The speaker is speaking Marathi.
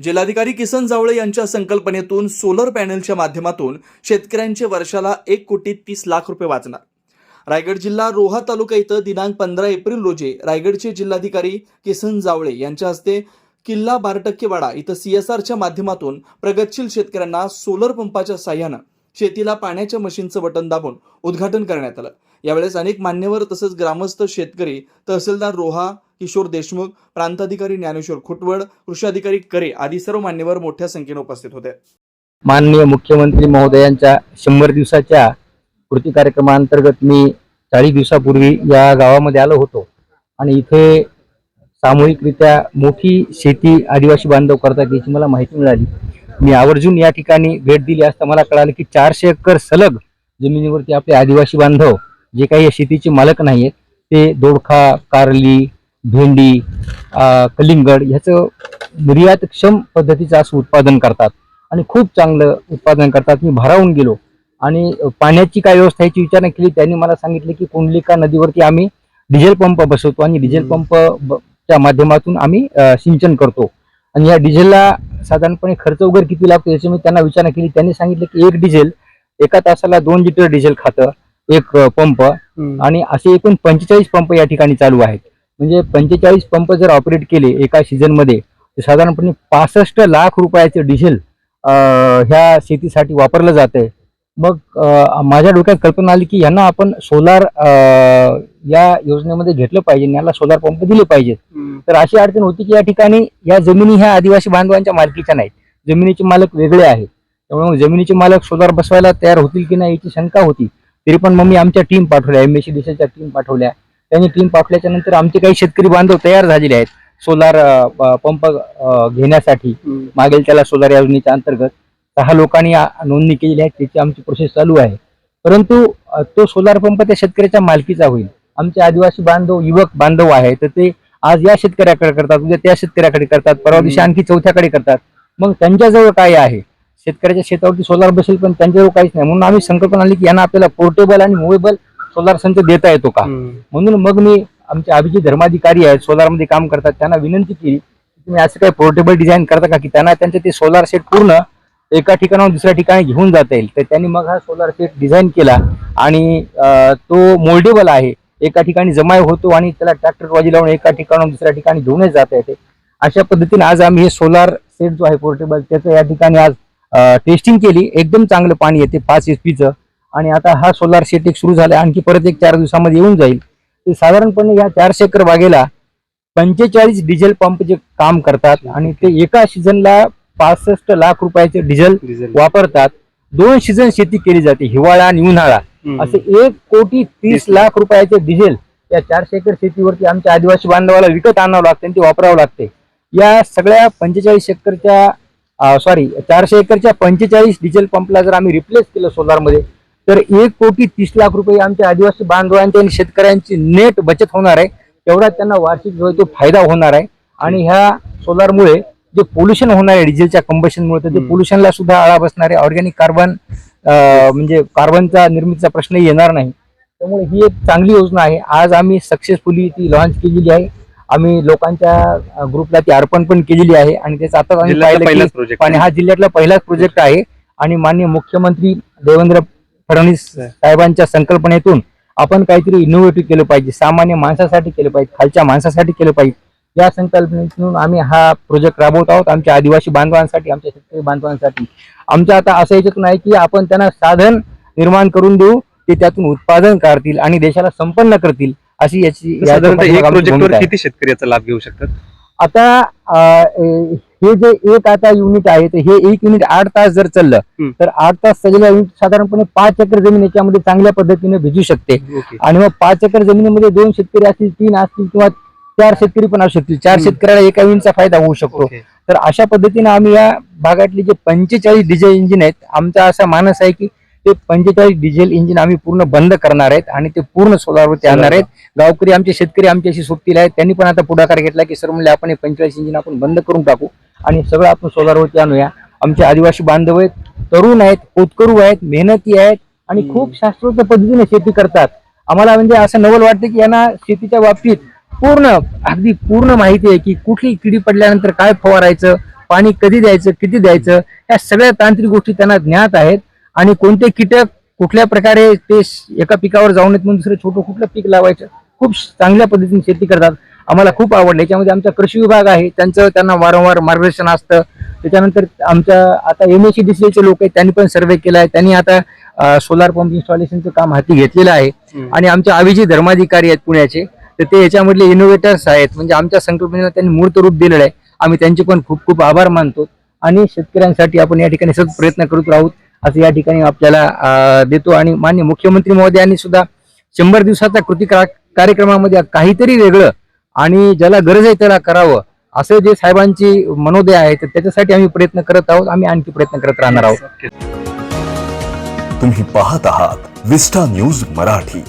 जिल्हाधिकारी किसन जावळे यांच्या संकल्पनेतून सोलर पॅनेलच्या माध्यमातून शेतकऱ्यांचे वर्षाला एक कोटी तीस लाख रुपये वाचणार. रायगड जिल्हा रोहा तालुका इथं दिनांक पंधरा एप्रिल रोजी रायगडचे जिल्हाधिकारी किसन जावळे यांच्या हस्ते किल्ला बारटक्केवाडा इथं सीएसआरच्या माध्यमातून प्रगतशील शेतकऱ्यांना सोलर पंपाच्या साह्यानं शेतीला पाण्याच्या मशीनचं बटन दाबून उद्घाटन करण्यात आलं. यावेळेस अनेक मान्यवर तसंच ग्रामस्थ शेतकरी तहसीलदार रोहा किशोर देशमुख प्रांताधिकारी ज्ञानेश्वर खुटवड कृषी अधिकारी करे आदी सर्व मान्यवर मोठ्या संख्येने उपस्थित होते. माननीय मुख्यमंत्री महोदयांच्या शंभर दिवसाच्या कृती कार्यक्रमाअंतर्गत मी चाळीस दिवसापूर्वी या गावामध्ये आलो होतो. आणि इथे सामूहिकरित्या मोठी शेती आदिवासी बांधव करतात याची मला माहिती मिळाली. मी आवर्जून या ठिकाणी भेट दिली असता मला कळालं की चारशे एकर सलग जमिनीवरती आपले आदिवासी बांधव जे काही शेतीचे मालक नाही आहेत ते दोडखा कारली भेंडी कलिंगड ह्याचं निर्यातक्षम पद्धतीचं असं उत्पादन करतात. आणि खूप चांगलं उत्पादन करतात. मी भारावून गेलो. आणि पाण्याची काय व्यवस्था याची विचारणा केली त्यांनी मला सांगितले की कुंडलिका नदीवरती आम्ही डिझेल पंप बसवतो आणि डिझेल पंप च्या माध्यमातून आम्ही सिंचन करतो. आणि या डिझेलला साधारणपणे खर्च वगैरे किती लागतो याची मी त्यांना विचारणा केली. त्यांनी सांगितलं की एक डिझेल एका तासाला दोन लिटर डिझेल खातं एक पंप. आणि असे एकूण पंचेचाळीस पंप या ठिकाणी चालू आहेत. म्हणजे पंचेचाळीस पंप जर ऑपरेट केले एका सीझनमध्ये तर साधारणपणे पासष्ट लाख रुपयाचे डिझेल ह्या शेतीसाठी वापरलं जात आहे मग माझ्या डोक्यात कल्पना आली की यांना आपण सोलार या योजनेमध्ये घेतलं पाहिजे याला सोलार पंप दिले पाहिजेत. तर अशी अडचण होती की या ठिकाणी या जमिनी ह्या आदिवासी बांधवांच्या मालकीच्या नाहीत. जमिनीचे मालक वेगळे आहेत. त्यामुळे जमिनीचे मालक सोलार बसवायला तयार होतील की नाही याची शंका होती. तरी पण मग मी आमच्या टीम पाठवल्या एम एस देशाच्या टीम पाठवल्या. त्यांनी टीम पाठवल्याच्या नंतर आमचे काही शेतकरी बांधव तयार झालेले आहेत सोलार पंप घेण्यासाठी. मागेल त्याला सोलार योजनेच्या अंतर्गत सहा लोकांनी नोंदणी केलेली आहे त्याची आमची प्रोसेस चालू आहे. परंतु तो सोलार पंप त्या शेतकऱ्याच्या मालकीचा होईल. आमचे आदिवासी बांधव युवक बांधव आहे तर ते आज या शेतकऱ्याकडे करतात उद्या त्या शेतकऱ्याकडे करतात परवा दिवशी आणखी चौथ्याकडे करतात. मग त्यांच्याजवळ काय आहे? शेतकऱ्याच्या शेतावरती सोलार बसेल पण त्यांच्याजवळ काहीच नाही. म्हणून आम्ही संकल्पना आली की यांना आपल्याला पोर्टेबल आणि मुवेबल सोलार संच देता येतो का? म्हणून मग मी आमचे अभिजित धर्माधिकारी आहेत सोलारमध्ये काम करतात त्यांना विनंती केली की तुम्ही असं काही पोर्टेबल डिझाईन करता का? की त्यांना त्यांचे ते सोलार सेट पूर्ण एका ठिकाणाहून दुसऱ्या ठिकाणी घेऊन जाता येईल. तर त्यांनी मग हा सोलार सेट डिझाईन केला आणि तो मोल्डेबल आहे. एका ठिकाणी जमाय होतो आणि त्याला ट्रॅक्टर वाजी लावून एका ठिकाणाहून दुसऱ्या ठिकाणी घेऊनच जाता येते. अशा पद्धतीने आज आम्ही हे सोलार सेट जो आहे पोर्टेबल त्याचं या ठिकाणी आज टेस्टिंग केली. एकदम चांगलं पाणी येते पाच एच पीचं आणि आता हा सोलार सेट एक सुरू झाला आणखी परत एक चार दिवसामध्ये येऊन जाईल. ते साधारणपणे या चारशे एकर बागेला पंचेचाळीस डिझेल पंप जे काम करतात आणि ते एका सीझनला पासष्ट लाख रुपयाचे डिझेल वापरतात. दोन सीझन शेती केली जाते हिवाळा आणि उन्हाळा. असे एक कोटी तीस लाख. रुपयाचे डिझेल या चारशे एकर शेतीवरती आमच्या आदिवासी बांधवाला विकत आणावं लागते आणि ते वापरावं लागते. या सगळ्या पंचेचाळीस एकरच्या सॉरी चारशे एकरच्या पंचेचाळीस डिझेल पंपला जर आम्ही रिप्लेस केलं सोलारमध्ये तर एक कोटी तीस लाख रुपये आमच्या आदिवासी बांधवांची आणि शेतकऱ्यांची नेट बचत होणार आहे. तेवढा त्यांना वार्षिक जो आहे तो फायदा होणार आहे. आणि ह्या सोलारमुळे जे पोल्युशन होणार आहे डिझेलच्या कंबशनमुळे तर ते. पोल्युशनला सुद्धा आळा बसणार आहे ऑर्गॅनिक कार्बन म्हणजे कार्बनचा निर्मितीचा प्रश्नही येणार नाही. त्यामुळे ही एक चांगली योजना आहे. आज आम्ही सक्सेसफुली ती लॉन्च केलेली आहे. आम्ही लोकांच्या ग्रुपला ती अर्पण पण केलेली आहे. आणि त्याचं आता आम्ही जिल्ह्यातला पाहिलं की पहिलाच प्रोजेक्ट आणि हा जिल्ह्यातला पहिलाच प्रोजेक्ट आहे. आणि माननीय मुख्यमंत्री देवेंद्र फडणवीस साहेबांच्या संकल्पनेतून आपण काहीतरी इनोव्हेटिव्ह केलं पाहिजे. सामान्य माणसासाठी केलं पाहिजे. खालच्या माणसासाठी केलं पाहिजे. या संकल्पनेतून आम्ही हा प्रोजेक्ट राबवत आहोत आमच्या आदिवासी बांधवांसाठी आमच्या शेतकरी बांधवांसाठी आमच्या आता असं याच्यातून आहे की आपण त्यांना साधन निर्माण करून देऊ ते त्यातून उत्पादन करतील आणि देशाला संपन्न करतील अशी याची आमची. किती शेतकरी याचा लाभ घेऊ शकतात आता हे जे एक आता युनिट आहे तर हे एक युनिट आठ तास जर चाललं. तर आठ तास चाललेलं युनिट साधारणपणे पाच एकर जमीन याच्यामध्ये चांगल्या पद्धतीने भिजू शकते आणि मग पाच एकर जमिनीमध्ये दोन शेतकरी असतील तीन असतील किंवा चार शेतकरी पण असू शकतील. चार. शेतकऱ्याला एका युनिटचा फायदा होऊ शकतो. तर अशा पद्धतीने आम्ही या भागातले जे पंचेचाळीस डिझेल इंजिन आहेत आमचा असा मानस आहे की ते पंचेचाळीस डिझेल इंजिन आम्ही पूर्ण बंद करणार आहेत आणि ते पूर्ण सोलारवरती आणणार आहेत. गावकरी आमचे शेतकरी आमच्याशी सोबतील आहेत. त्यांनी पण आता पुढाकार घेतला की सर म्हणले आपण हे पंचेचाळीस इंजिन आपण बंद करून टाकू आणि सगळं आपण सोलारवरती आणूया. आमचे आदिवासी बांधव आहेत तरुण आहेत होतकरू आहेत मेहनती आहेत आणि खूप शास्त्रोक्त पद्धतीने शेती करतात. आम्हाला म्हणजे असं नवल वाटतं की यांना शेतीच्या बाबतीत पूर्ण अगदी पूर्ण माहिती आहे की कुठली किडी पडल्यानंतर काय फवारायचं पाणी कधी द्यायचं किती द्यायचं या सगळ्या तांत्रिक गोष्टी त्यांना ज्ञात आहेत. आणि कोणते कीटक कुठल्या प्रकारे ते एका पिकावर जाऊन येत म्हणून दुसरं छोटं कुठलं पीक लावायचं खूप चांगल्या पद्धतीने शेती करतात. आम्हाला खूप आवडलं. याच्यामध्ये आमचा कृषी विभाग आहे. त्यांचं त्यांना वारंवार मार्गदर्शन असतं. त्याच्यानंतर आमच्या आता एम एस सी डी लोक आहेत. त्यांनी पण सर्वे केला आहे. त्यांनी आता सोलार पंप इन्स्टॉलेशनचं काम हाती घेतलेलं आहे. आणि आमचे अभिजित धर्माधिकारी आहेत पुण्याचे. तर ते याच्यामधले इनोव्हेटर्स आहेत. म्हणजे आमच्या संकल्पनेला त्यांनी मूर्त रूप दिलेलं आहे. आम्ही त्यांचे पण खूप खूप आभार मानतो. आणि शेतकऱ्यांसाठी आपण या ठिकाणी सतत प्रयत्न करत राहू असं या ठिकाणी आपल्याला देतो. आणि मान्य मुख्यमंत्री महोदयांनी सुद्धा शंभर दिवसाचा कृती कार्यक्रमामध्ये काहीतरी वेगळं आणि ज्याला गरज आहे त्याला करावं असं जे साहेबांची मनोदय आहे तर त्याच्यासाठी आम्ही प्रयत्न करत आहोत. आम्ही आणखी प्रयत्न करत राहणार आहोत. तुम्ही पाहत आहात विस्टा न्यूज मराठी.